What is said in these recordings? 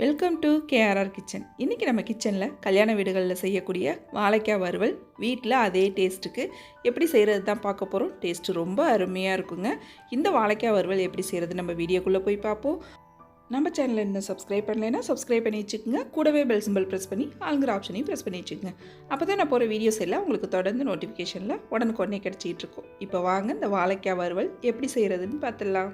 Welcome to KRR kitchen இன்றைக்கி நம்ம கிச்சனில் கல்யாண வீடுகளில் செய்யக்கூடிய வாழைக்காய் வறுவல் வீட்டில் அதே டேஸ்ட்டுக்கு எப்படி செய்கிறது தான் பார்க்க போகிறோம் டேஸ்ட்டு ரொம்ப அருமையாக இருக்குங்க. இந்த வாழைக்காய் வறுவல் எப்படி செய்கிறது நம்ம வீடியோக்குள்ளே போய் பார்ப்போம். நம்ம சேனலில் இன்னும் சப்ஸ்கிரைப் பண்ணலைன்னா சப்ஸ்கிரைப் பண்ணி வச்சுக்கோங்க. கூடவே பெல் சிம்பிள் ப்ரெஸ் பண்ணி ஆளுங்கிற ஆப்ஷனையும் ப்ரெஸ் பண்ணி வச்சுக்கோங்க. அப்போ தான் நான் போகிற வீடியோஸ் எல்லாம் உங்களுக்கு தொடர்ந்து நோட்டிஃபிகேஷனில் உடனுக்குடனே கிடச்சிட்டு இருக்கும். இப்போ வாங்க இந்த வாழைக்காய் வறுவல் எப்படி செய்கிறதுன்னு பார்த்துடலாம்.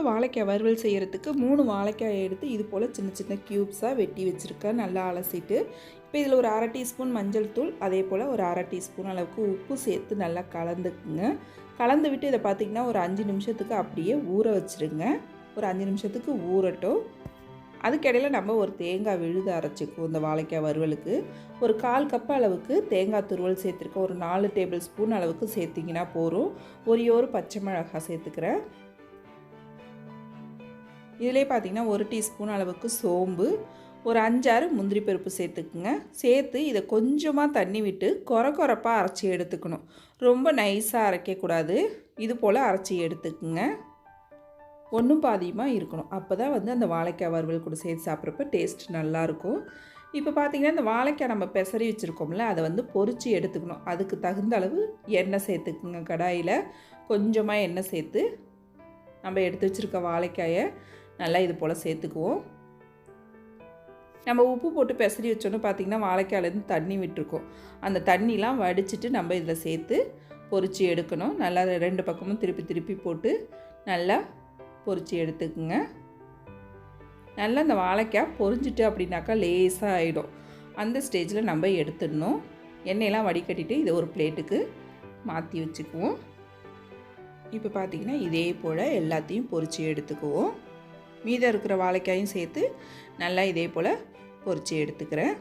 இப்போ வாழைக்காய் வறுவல் செய்கிறதுக்கு மூணு வாழைக்காயை எடுத்து இது போல் சின்ன சின்ன க்யூப்ஸாக வெட்டி வச்சுருக்கேன். நல்லா அலசிட்டு இப்போ இதில் ஒரு அரை டீஸ்பூன் மஞ்சள் தூள் அதே போல் ஒரு அரை டீஸ்பூன் அளவுக்கு உப்பு சேர்த்து நல்லா கலந்துக்குங்க. கலந்து விட்டு இதை பார்த்திங்கன்னா ஒரு அஞ்சு நிமிஷத்துக்கு அப்படியே ஊற வச்சுருங்க. ஒரு அஞ்சு நிமிஷத்துக்கு ஊறட்டும். அதுக்கிடையில் நம்ம ஒரு தேங்காய் விழுது அரைச்சிக்குவோம் இந்த வாழைக்காய் வறுவலுக்கு. ஒரு கால் கப் அளவுக்கு தேங்காய் துருவல் சேர்த்துருக்கோம் ஒரு நாலு டேபிள் ஸ்பூன் அளவுக்கு சேர்த்திங்கன்னா போதும். ஒரே ஒரு பச்சை மிளகாய் சேர்த்துக்கிறேன். இதிலே பார்த்திங்கன்னா ஒரு டீஸ்பூன் அளவுக்கு சோம்பு ஒரு அஞ்சாறு முந்திரி பருப்பு சேர்த்துக்குங்க. சேர்த்து இதை கொஞ்சமாக தண்ணி விட்டு குறை குறைப்பாக அரைச்சி எடுத்துக்கணும். ரொம்ப நைஸாக அரைக்கக்கூடாது இது போல் அரைச்சி எடுத்துக்குங்க. ஒன்றும் பாதியமாக இருக்கணும். அப்போ தான் வந்து அந்த வாழைக்காய் வறுவல் கூட சேர்த்து சாப்பிட்றப்ப டேஸ்ட் நல்லாயிருக்கும் இப்போ பார்த்திங்கன்னா இந்த வாழைக்காய் நம்ம பெசரி வச்சுருக்கோம்ல அதை வந்து பொறிச்சு எடுத்துக்கணும். அதுக்கு தகுந்த அளவு எண்ணெய் சேர்த்துக்குங்க கடாயில். கொஞ்சமாக எண்ணெய் சேர்த்து நம்ம எடுத்து வச்சுருக்க வாழைக்காயை நல்லா இது போல் சேர்த்துக்குவோம். நம்ம உப்பு போட்டு பெசரி வச்சோன்னு பார்த்திங்கன்னா வாழைக்காயிலேருந்து தண்ணி விட்டுருக்கோம். அந்த தண்ணிலாம் வடிச்சிட்டு நம்ம இதில் சேர்த்து பொறிச்சு எடுக்கணும். நல்லா ரெண்டு பக்கமும் திருப்பி திருப்பி போட்டு நல்லா பொறிச்சு எடுத்துக்குங்க. நல்லா அந்த வாழைக்காய் பொறிஞ்சிட்டு அப்படின்னாக்கா லேசாக ஆகிடும் அந்த ஸ்டேஜில் நம்ம எடுத்துடணும். எண்ணெயெல்லாம் வடிகட்டிட்டு இதை ஒரு பிளேட்டுக்கு மாற்றி வச்சுக்குவோம். இப்போ பார்த்திங்கன்னா இதே போல் எல்லாத்தையும் பொறிச்சு எடுத்துக்குவோம். மீதம் இருக்கிற வாழைக்காயும் சேர்த்து நல்லா இதே போல் பொறிச்சு எடுத்துக்கிறேன்.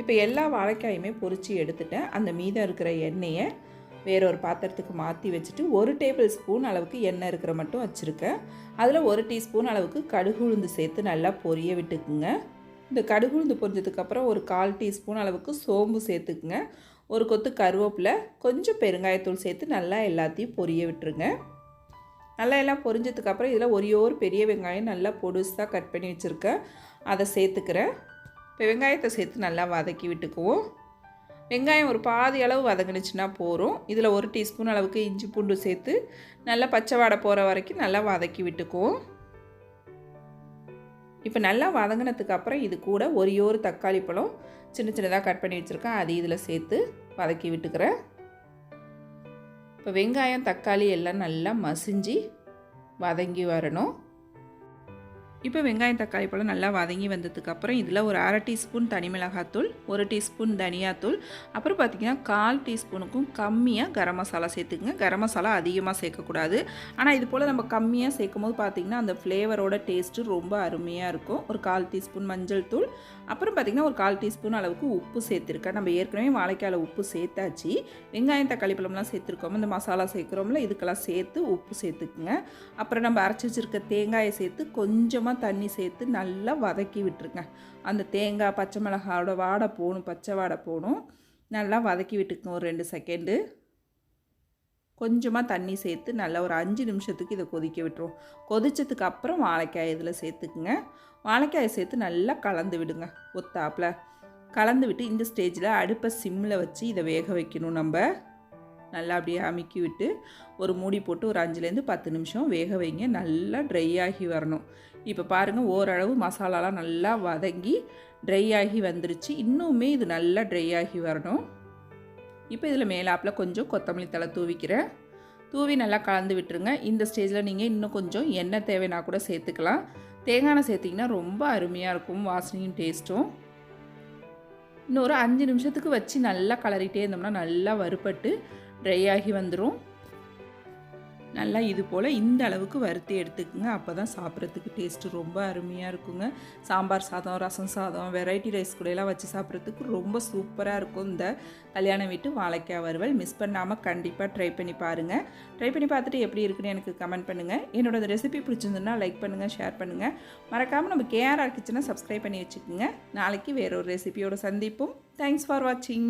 இப்போ எல்லா வாழைக்காயுமே பொறிச்சு எடுத்துட்டேன். அந்த மீதம் இருக்கிற எண்ணெயை வேற ஒரு பாத்திரத்துக்கு மாற்றி வச்சுட்டு ஒரு டேபிள் ஸ்பூன் அளவுக்கு எண்ணெய் இருக்கிற மட்டும் வச்சுருக்கேன். அதில் ஒரு டீஸ்பூன் அளவுக்கு கடுகு உளுந்து சேர்த்து நல்லா பொரிய விட்டுக்குங்க. இந்த கடுகு உளுந்து பொரிஞ்சதுக்கப்புறம் ஒரு கால் டீஸ்பூன் அளவுக்கு சோம்பு சேர்த்துக்குங்க. ஒரு கொத்து கருவேப்பிலை கொஞ்சம் பெருங்காயத்தூள் சேர்த்து நல்லா எல்லாத்தையும் பொரிய விட்டுருங்க. நல்லா எல்லாம் பொரிஞ்சதுக்கப்புறம் இதில் ஒரே ஒரு பெரிய வெங்காயம் நல்லா பொடுசாக கட் பண்ணி வச்சுருக்கேன். அதை சேர்த்துக்கிறேன். இப்போ வெங்காயத்தை சேர்த்து நல்லா வதக்கி விட்டுக்குவோம். வெங்காயம் ஒரு பாதி அளவு வதங்கினுச்சுன்னா போகிறோம் இதில் ஒரு டீஸ்பூன் அளவுக்கு இஞ்சி பூண்டு சேர்த்து நல்லா பச்சை வாடை போகிற வரைக்கும் நல்லா வதக்கி விட்டுக்குவோம். இப்போ நல்லா வதங்கினதுக்கு அப்புறம் இது கூட ஒரே ஒரு தக்காளி பழம் சின்ன சின்னதாக கட் பண்ணி வச்சுருக்கேன். அது இதில் சேர்த்து வதக்கி விட்டுக்கிறேன். இப்போ வெங்காயம் தக்காளி எல்லாம் நல்லா மசிஞ்சு வதங்கி வரணும். இப்போ வெங்காயம் தக்காளி பழம் நல்லா வதங்கி வந்ததுக்கப்புறம் இதில் ஒரு அரை டீஸ்பூன் தனி மிளகாத்தூள் ஒரு டீஸ்பூன் தனியாத்தூள் அப்புறம் பார்த்திங்கன்னா கால் டீஸ்பூனுக்கும் கம்மியாக கரம் மசாலா சேர்த்துக்குங்க. கரம் மசாலா அதிகமாக சேர்க்கக்கூடாது. ஆனால் இது போல் நம்ம கம்மியாக சேர்க்கும் போது பார்த்திங்கன்னா அந்த ஃப்ளேவரோட டேஸ்ட்டு ரொம்ப அருமையாக இருக்கும். ஒரு கால் டீஸ்பூன் மஞ்சள் தூள் அப்புறம் பார்த்திங்கன்னா ஒரு கால் டீஸ்பூன் அளவுக்கு உப்பு சேர்த்துருக்கேன். நம்ம ஏற்கனவே வாழைக்காயில் உப்பு சேர்த்தாச்சு. வெங்காயம் தக்காளி பழம்லாம் சேர்த்துருக்கோம். இந்த மசாலா சேர்க்குறோம்ல இதுக்கெல்லாம் சேர்த்து உப்பு சேர்த்துக்குங்க. அப்புறம் நம்ம அரைச்சி வச்சுருக்க தேங்காயை சேர்த்து கொஞ்சமாக தண்ணி சேர்த்து நல்லா வதக்கி விட்டுருங்க. அந்த தேங்காய் பச்சை மிளகாவோட வாடை போகணும் பச்சை வாடை போகணும். நல்லா வதக்கி விட்டுக்குங்க ஒரு ரெண்டு செகண்டு கொஞ்சமாக தண்ணி சேர்த்து நல்லா ஒரு அஞ்சு நிமிஷத்துக்கு இதை கொதிக்க விட்டுருவோம் கொதித்ததுக்கு அப்புறம் வாழைக்காய் இதில் சேர்த்துக்குங்க. வாழைக்காயை சேர்த்து நல்லா கலந்து விடுங்க ஒத்தாப்பில். கலந்து விட்டு இந்த ஸ்டேஜில் அடுப்பை சிம்மில் வச்சு இதை வேக வைக்கணும் நம்ம. நல்லா அப்படியே அமுக்கி விட்டு ஒரு மூடி போட்டு ஒரு அஞ்சுலேருந்து பத்து நிமிஷம் வேக வைங்க. நல்லா ட்ரை ஆகி வரணும். இப்போ பாருங்கள் ஓரளவு மசாலாலாம் நல்லா வதங்கி ட்ரை ஆகி வந்துருச்சு. இன்னுமே இது நல்லா ட்ரை ஆகி வரணும். இப்போ இதில் மேலாப்பில் கொஞ்சம் கொத்தமல்லி தலை தூவிக்கிறேன். தூவி நல்லா கலந்து விட்டுருங்க. இந்த ஸ்டேஜில் நீங்கள் இன்னும் கொஞ்சம் எண்ணெய் தேவைன்னா கூட சேர்த்துக்கலாம். தேங்காய் எண்ணெய் சேர்த்திங்கன்னா ரொம்ப அருமையாக இருக்கும் வாசனையும் டேஸ்ட்டும். இன்னொரு அஞ்சு நிமிஷத்துக்கு வச்சு நல்லா கலரிட்டே இருந்தோம்னா நல்லா வறுபட்டு ட்ரை ஆகி வந்துடும் நல்லா இது போல் இந்த அளவுக்கு வறுத்து எடுத்துக்கோங்க. அப்போ தான் சாப்பிட்றதுக்கு டேஸ்ட்டு ரொம்ப அருமையாக இருக்குங்க. சாம்பார் சாதம் ரசம் சாதம் வெரைட்டி ரைஸ் கூடையெல்லாம் வச்சு சாப்பிட்றதுக்கு ரொம்ப சூப்பராக இருக்கும். இந்த கல்யாணம் வீட்டு வாழைக்காய் வறுவல் மிஸ் பண்ணாமல் கண்டிப்பாக ட்ரை பண்ணி பாருங்கள் ட்ரை பண்ணி பார்த்துட்டு எப்படி இருக்குன்னு எனக்கு கமெண்ட் பண்ணுங்கள் என்னோட ரெசிபி பிடிச்சிருந்துன்னா லைக் பண்ணுங்கள் ஷேர் பண்ணுங்கள் மறக்காமல் நம்ம கேஆர்ஆர் கிச்சனை சப்ஸ்கிரைப் பண்ணி வச்சுக்கோங்க. நாளைக்கு வேறொரு ரெசிபியோட சந்திப்போம். தேங்க்ஸ் ஃபார் வாட்சிங்